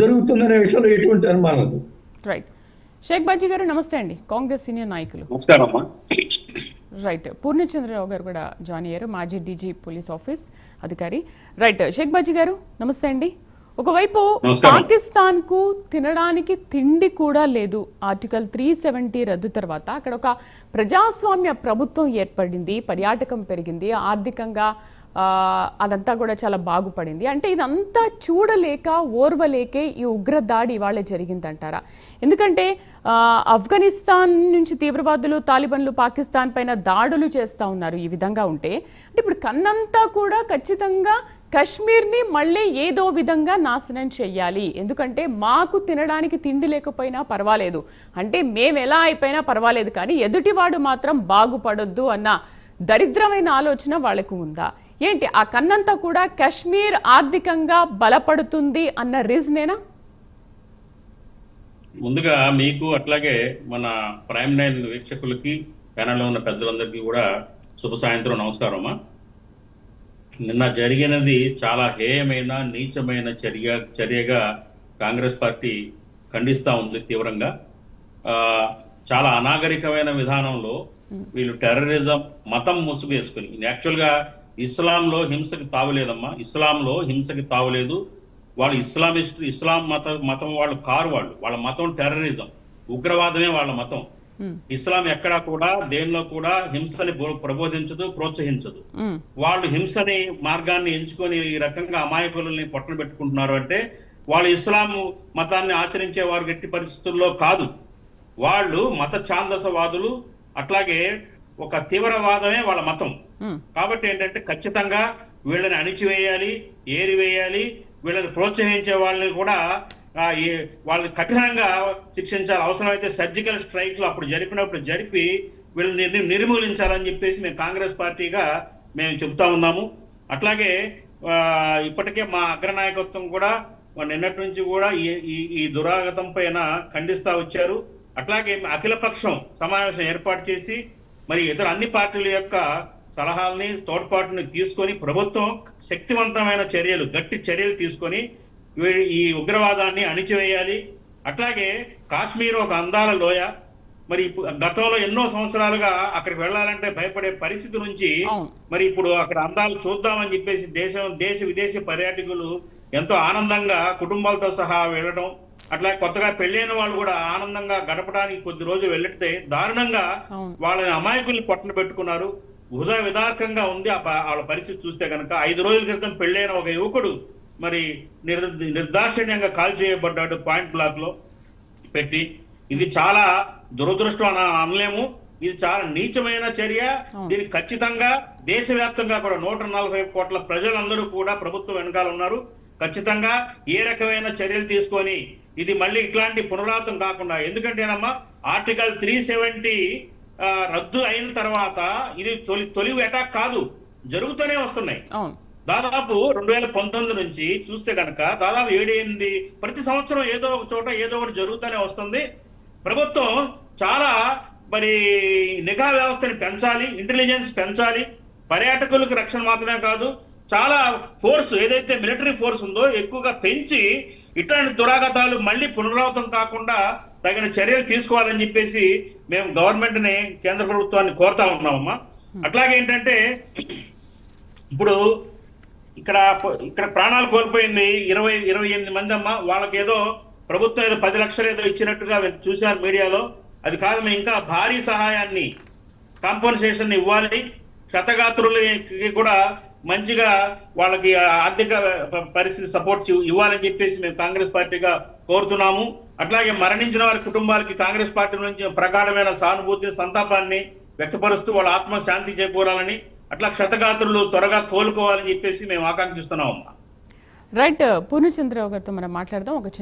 జరుగుతుందనే విషయంలో ఎటువంటి అనుమానం లేదు. రైట్ షేక్ బాజీ గారు నమస్తే అండి. కాంగ్రెస్ సీనియర్ నాయకులు. నమస్కారం అమ్మా రైట్ పూర్ణచంద్రరావు గారు కూడా జాయిన్ అయ్యారు మాజీ డీజీ పోలీస్ ఆఫీస్ అధికారి. రైట్ షేక్ బాజీ గారు నమస్తే అండి. ఒకవైపు. పాకిస్తాన్కు తినడానికి తిండి కూడా లేదు. ఆర్టికల్ త్రీ సెవెంటీ రద్దు తర్వాత అక్కడ ఒక ప్రజాస్వామ్య ప్రభుత్వం ఏర్పడింది పర్యాటకం పెరిగింది ఆర్థికంగా అదంతా కూడా చాలా బాగుపడింది. అంటే ఇదంతా చూడలేక ఓర్వలేకే ఈ ఉగ్ర దాడి ఇవాళ జరిగిందంటారా? ఎందుకంటే ఆఫ్ఘనిస్తాన్ నుంచి తీవ్రవాదులు తాలిబన్లు పాకిస్తాన్ పైన దాడులు చేస్తూ ఉన్నారు ఈ విధంగా ఉంటే. అంటే ఇప్పుడు కన్నంతా కూడా ఖచ్చితంగా కశ్మీర్ని మళ్ళీ ఏదో విధంగా నాశనం చెయ్యాలి. ఎందుకంటే మాకు తినడానికి తిండి లేకపోయినా పర్వాలేదు. అంటే మేము ఎలా అయిపోయినా పర్వాలేదు కానీ ఎదుటివాడు మాత్రం బాగుపడొద్దు అన్న దరిద్రమైన ఆలోచన వాళ్ళకు ఉందా? ఏంటి ఆ కన్నంతా కూడా కశ్మీర్ ఆర్థికంగా బలపడుతుంది అన్న రీజనేనా? ముందుగా మీకు అట్లాగే మన ప్రైమ్ నైన్ వీక్షకులకి ప్యానల్లో ఉన్న పెద్దలందరికీ కూడా శుభ సాయంత్రం నమస్కారం అమ్మా నిన్న జరిగినది చాలా హేయమైన నీచమైన చర్య చర్యగా కాంగ్రెస్ పార్టీ ఖండిస్తూ ఉంది తీవ్రంగా. ఆ, చాలా అనాగరికమైన విధానంలో వీళ్ళు టెర్రరిజం మతం ముసుగు వేసుకుని యాక్చువల్గా ఇస్లాంలో హింసకి తావులేదమ్మా. ఇస్లాంలో హింసకి తావులేదు. వాళ్ళు ఇస్లామిస్ట్ ఇస్లాం మత మతం వాళ్ళు కారు వాళ్ళు. వాళ్ళ మతం టెర్రరిజం. ఉగ్రవాదమే వాళ్ళ మతం. ఇస్లాం ఎక్కడా కూడా దేనిలో కూడా హింసని ప్రబోధించదు ప్రోత్సహించదు. వాళ్ళు హింసని మార్గాన్ని ఎంచుకొని ఈ రకంగా అమాయకులని పొట్టలు పెట్టుకుంటున్నారు అంటే వాళ్ళు ఇస్లాం మతాన్ని ఆచరించే వారు గట్టి పరిస్థితుల్లో కాదు. వాళ్ళు మత ఛాందసవాదులు అట్లాగే ఒక తీవ్రవాదమే వాళ్ళ మతం. కాబట్టి ఏంటంటే ఖచ్చితంగా వీళ్ళని అణిచివేయాలి ఏరివేయాలి వీళ్ళని ప్రోత్సహించే వాళ్ళని కూడా వాళ్ళని కఠినంగా శిక్షించాలి. అవసరమైతే సర్జికల్ స్ట్రైక్లు అప్పుడు జరిపినప్పుడు జరిపి వీళ్ళని నిర్- నిర్మూలించాలని చెప్పేసి మేము కాంగ్రెస్ పార్టీగా మేము చెబుతా ఉన్నాము. అట్లాగే ఇప్పటికే మా అగ్రనాయకత్వం కూడా నిన్నటి నుంచి కూడా ఈ ఈ- ఈ దురాగతం పైన ఖండిస్తా వచ్చారు. అట్లాగే అఖిలపక్షం సమావేశం ఏర్పాటు చేసి మరి ఇతర అన్ని పార్టీల యొక్క సలహాలని తోడ్పాటుని తీసుకొని ప్రభుత్వం శక్తివంతమైన చర్యలు గట్టి చర్యలు తీసుకొని ఈ ఉగ్రవాదాన్ని అణిచివేయాలి అట్లాగే కాశ్మీర్ ఒక అందాల లోయ మరి గతంలో ఎన్నో సంవత్సరాలుగా అక్కడికి వెళ్ళాలంటే భయపడే పరిస్థితి నుంచి. మరి ఇప్పుడు అక్కడ అందాలు చూద్దామని చెప్పేసి దేశం దేశ విదేశీ పర్యాటకులు ఎంతో ఆనందంగా కుటుంబాలతో సహా వెళ్ళడం అట్లా కొత్తగా పెళ్ళైన వాళ్ళు కూడా ఆనందంగా గడపడానికి కొద్ది రోజులు వెళ్ళితే దారుణంగా. వాళ్ళని అమాయకుల్ని పొట్టలు పెట్టుకున్నారు. హృదయ విదారకంగా ఉంది వాళ్ళ పరిస్థితి చూస్తే కనుక ఐదు రోజుల క్రితం పెళ్ళైన ఒక యువకుడు మరి నిర్ నిర్దాక్షిణ్యంగా కాల్ చేయబడ్డాడు పాయింట్ బ్లాక్లో పెట్టి. ఇది చాలా దురదృష్టం అని అనలేము. ఇది చాలా నీచమైన చర్య. దీనికి ఖచ్చితంగా దేశవ్యాప్తంగా కూడా నూట నలభై కోట్ల ప్రజలందరూ కూడా ప్రభుత్వం వెనకాల ఉన్నారు. ఖచ్చితంగా ఏ రకమైన చర్యలు తీసుకొని ఇది మళ్ళీ ఇట్లాంటి పునరావృతం కాకుండా ఎందుకంటేనమ్మా ఆర్టికల్ త్రీ సెవెంటీ రద్దు అయిన తర్వాత ఇది తొలి తొలి అటాక్ కాదు జరుగుతూనే వస్తున్నాయి. దాదాపు రెండు వేల పంతొమ్మిది నుంచి చూస్తే కనుక దాదాపు ఏడు ఎనిమిది ప్రతి సంవత్సరం ఏదో ఒక చోట ఏదో ఒకటి జరుగుతూనే వస్తుంది. ప్రభుత్వం చాలా మరి నిఘా వ్యవస్థని పెంచాలి ఇంటెలిజెన్స్ పెంచాలి. పర్యాటకులకు రక్షణ మాత్రమే కాదు చాలా ఫోర్స్ ఏదైతే మిలిటరీ ఫోర్స్ ఉందో ఎక్కువగా పెంచి ఇట్లాంటి దురాగతాలు మళ్ళీ పునరావృతం కాకుండా తగిన చర్యలు తీసుకోవాలని చెప్పేసి మేము గవర్నమెంట్ని కేంద్ర ప్రభుత్వాన్ని కోరుతా ఉన్నామమ్మా. అట్లాగే ఏంటంటే ఇప్పుడు ఇక్కడ ఇక్కడ ప్రాణాలు కోల్పోయింది ఇరవై ఇరవై ఎనిమిది మంది అమ్మ. వాళ్ళకి ఏదో ప్రభుత్వం ఏదో పది లక్షలు ఏదో ఇచ్చినట్టుగా చూశాను మీడియాలో. అది కాదు మేము ఇంకా భారీ సహాయాన్ని కాంపన్సేషన్ ఇవ్వాలి. క్షతగాత్రులకి కూడా మంచిగా వాళ్ళకి ఆర్థిక ప- పరిస్థితి సపోర్ట్ ఇవ్వాలని చెప్పేసి మేము కాంగ్రెస్ పార్టీగా కోరుతున్నాము. అట్లాగే మరణించిన వారి కుటుంబాలకి కాంగ్రెస్ పార్టీ నుంచి ప్రగాఢమైన సానుభూతిని సంతాపాన్ని వ్యక్తపరుస్తూ వాళ్ళ ఆత్మ శాంతి చేకూరాలని అట్లా క్షతగాత్రులు త్వరగా కోలుకోవాలని చెప్పేసి మేము ఆకాంక్షిస్తున్నాం రైట్ పూర్ణచంద్రరావు గారితో మనం మాట్లాడదాం. ఒక